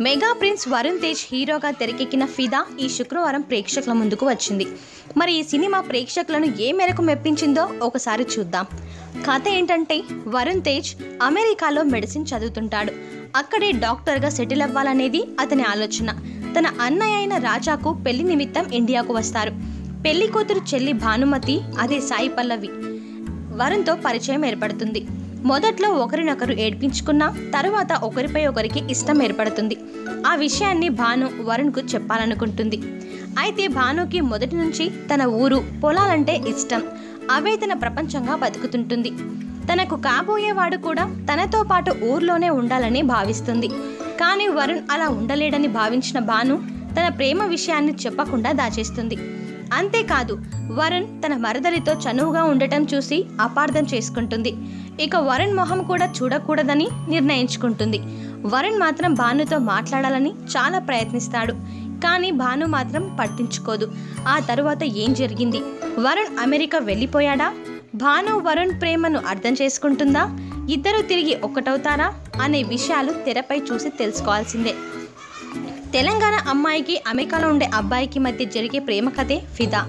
Mega prince Varun Tej హీరోగా తెరకెక్కిన ఫిదా ఈ శుక్రవారం ప్రేక్షకుల ముందుకు వచ్చింది. మరి ఈ సినిమా ప్రేక్షకులను ఏ మేరకు మెప్పించిందో ఒకసారి చూద్దాం. కథ ఏంటంటే వరుణ్ తేజ్ అమెరికాలో మెడిసిన్ చదువుతుంటాడు. అక్కడే డాక్టర్గా సెటిల్ అవ్వాలనేది అతని ఆలోచన. తన అన్నయ్య అయిన రాజాకు పెళ్ళి నిమిత్తం ఇండియాకు వస్తారు. పెళ్ళి కూతురు చెల్లి భానుమతి అదే సాయి పల్లవి వరుణ్తో పరిచయం ఏర్పడుతుంది. మొదట్లో ఒకరినొకరు ఏడ్పించుకున్నా తరువాత ఒకరిపై ఒకరికి ఇష్టం ఏర్పడుతుంది. ఆ విషయాన్ని భాను వరుణ్కు చెప్పాలనుకుంటుంది. అయితే భానుకి మొదటి నుంచి తన ఊరు పొలాలంటే ఇష్టం. అవే తన ప్రపంచంగా బతుకుతుంటుంది. తనకు కాబోయేవాడు కూడా తనతో పాటు ఊర్లోనే ఉండాలని భావిస్తుంది. కానీ వరుణ్ అలా ఉండలేడని భావించిన భాను తన ప్రేమ విషయాన్ని చెప్పకుండా దాచేస్తుంది. అంతేకాదు వరుణ్ తన మరదలితో చనువుగా ఉండటం చూసి అపార్థం చేసుకుంటుంది. ఇక వరుణ్ మొహం కూడా చూడకూడదని నిర్ణయించుకుంటుంది. వరుణ్ మాత్రం భానుతో మాట్లాడాలని చాలా ప్రయత్నిస్తాడు. కానీ భాను మాత్రం పట్టించుకోదు. ఆ తరువాత ఏం జరిగింది? వరుణ్ అమెరికా వెళ్ళిపోయాడా? భాను వరుణ్ ప్రేమను అర్థం చేసుకుంటుందా? ఇద్దరు తిరిగి ఒకటవుతారా? అనే విషయాలు తెరపై చూసి తెలుసుకోవాల్సిందే. తెలంగాణ అమ్మాయికి అమెరికాలో ఉండే అబ్బాయికి మధ్య జరిగే ప్రేమ కథే ఫిదా.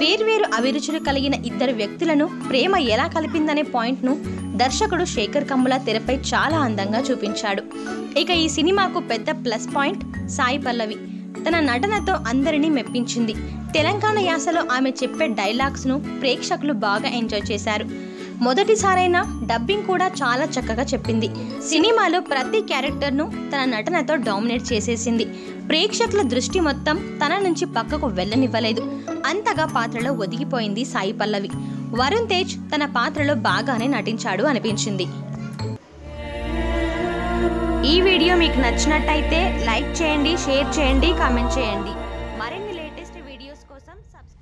వేర్వేరు అభిరుచులు కలిగిన ఇద్దరు వ్యక్తులను ప్రేమ ఎలా కలిపిందనే పాయింట్ను దర్శకుడు శేఖర్ కమ్ముల తెరపై చాలా అందంగా చూపించాడు. ఇక ఈ సినిమాకు పెద్ద ప్లస్ పాయింట్ సాయి పల్లవి. తన నటనతో అందరినీ మెప్పించింది. తెలంగాణ యాసలో ఆమె చెప్పే డైలాగ్స్ను ప్రేక్షకులు బాగా ఎంజాయ్ చేశారు. మొదటిసారైనా డబ్బింగ్ కూడా చాలా చక్కగా చెప్పింది. సినిమాలో ప్రతి క్యారెక్టర్ను తన నటనతో డామినేట్ చేసేసింది. ప్రేక్షకుల దృష్టి మొత్తం తన నుంచి పక్కకు వెళ్ళనివ్వలేదు. అంతగా పాత్రలో ఒదిగిపోయింది సాయి పల్లవి. వరుణ్ తేజ్ తన పాత్రలో బాగానే నటించాడు అనిపించింది. ఈ వీడియో మీకు నచ్చినట్టయితే లైక్ చేయండి షేర్ చేయండి కామెంట్ చేయండి. మరిన్ని లేటెస్ట్ వీడియోస్ కోసం సబ్స్క్రైబ్